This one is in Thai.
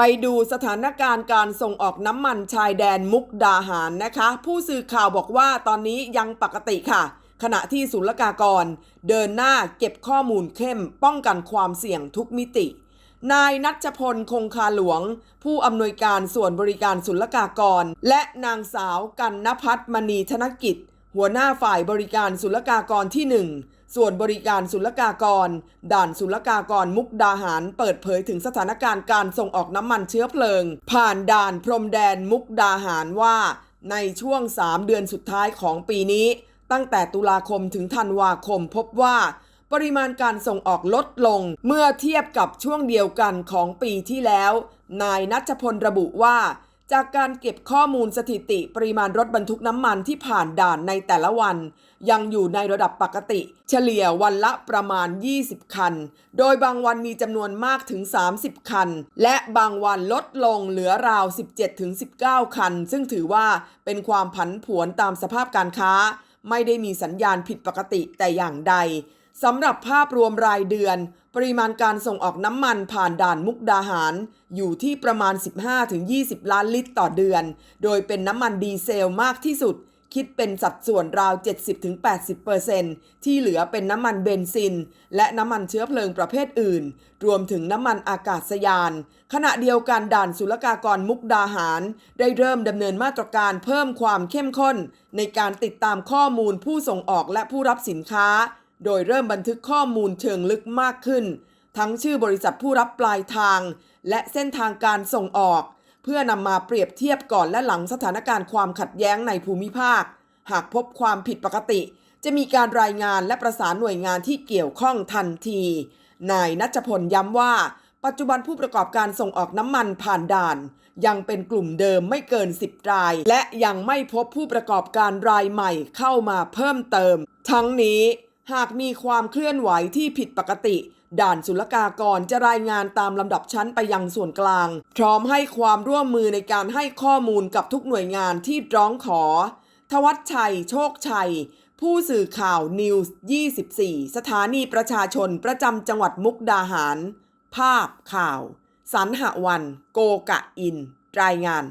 ไปดูสถานการณ์การส่งออกน้ำมันชายแดนมุกดาหารนะคะ ผู้สื่อข่าวบอกว่าตอนนี้ยังปกติค่ะ ขณะที่ศุลกากร เดินหน้าเก็บข้อมูลเข้ม ป้องกันความเสี่ยงทุกมิติ นายนัชพลคงคาหลวง ผู้อำนวยการส่วนบริการศุลกากร และนางสาวกันนพัฒน์มณีธนกิจ หัวหน้าฝ่ายบริการศุลกากรที่ 1 ส่วนบริการศุลกากร ด่านศุลกากรมุกดาหาร เปิดเผยถึงสถานการณ์การส่งออกน้ำมันเชื้อเพลิง ผ่านด่านพรมแดนมุกดาหารว่า ในช่วง 3 เดือนสุดท้ายของปีนี้ ตั้งแต่ตุลาคมถึงธันวาคมพบว่า ปริมาณการส่งออกลดลง เมื่อเทียบกับช่วงเดียวกันของปีที่แล้ว นายนัชพลระบุว่า จากการเก็บข้อมูลสถิติปริมาณรถบรรทุกน้ำมันที่ผ่านด่านในแต่ละวัน ยังอยู่ในระดับปกติ เฉลี่ยวันละประมาณ 20 คัน โดยบางวันมีจำนวนมากถึง 30 คัน และบางวันลดลงเหลือราว 17-19 คัน ซึ่งถือว่าเป็นความผันผวนตามสภาพการค้า ไม่ได้มีสัญญาณผิดปกติแต่อย่างใด สำหรับภาพรวมรายเดือน ปริมาณการส่งออกน้ำมันผ่านด่านมุกดาหาร อยู่ที่ประมาณ 15-20 ล้านลิตรต่อเดือน โดยเป็นน้ำมันดีเซลมากที่สุด คิดเป็นสัดส่วนราว 70-80%ที่เหลือเป็นน้ำมันเบนซิน และน้ำมันเชื้อเพลิงประเภทอื่น รวมถึงน้ำมันอากาศยาน ขณะเดียวกันด่านศุลกากรมุกดาหาร ได้เริ่มดำเนินมาตรการเพิ่มความเข้มข้น ในการติดตามข้อมูลผู้ส่งออกและผู้รับสินค้า โดยเริ่มบันทึกข้อมูลเชิงลึกมากขึ้น ทั้งชื่อบริษัทผู้รับปลายทาง และเส้นทางการส่งออก เพื่อนำมาเปรียบเทียบก่อนและหลังสถานการณ์ความขัดแย้งในภูมิภาค หากพบความผิดปกติ จะมีการรายงานและประสานหน่วยงานที่เกี่ยวข้องทันที นายนัชพลย้ำว่า ปัจจุบันผู้ประกอบการส่งออกน้ำมันผ่านด่าน ยังเป็นกลุ่มเดิมไม่เกิน 10 ราย และยังไม่พบผู้ประกอบการรายใหม่เข้ามาเพิ่มเติม ทั้งนี้ หากมีความเคลื่อนไหวที่ผิดปกติ ด่านศุลกากรจะรายงานตามลำดับชั้นไปยังส่วนกลาง พร้อมให้ความร่วมมือในการให้ข้อมูลกับทุกหน่วยงานที่ร้องขอ ทวัชชัย โชคชัย ผู้สื่อข่าวนิวส์24 สถานีประชาชนประจำจังหวัดมุกดาหาร ภาพข่าว สันหวัน โกกะอิน รายงาน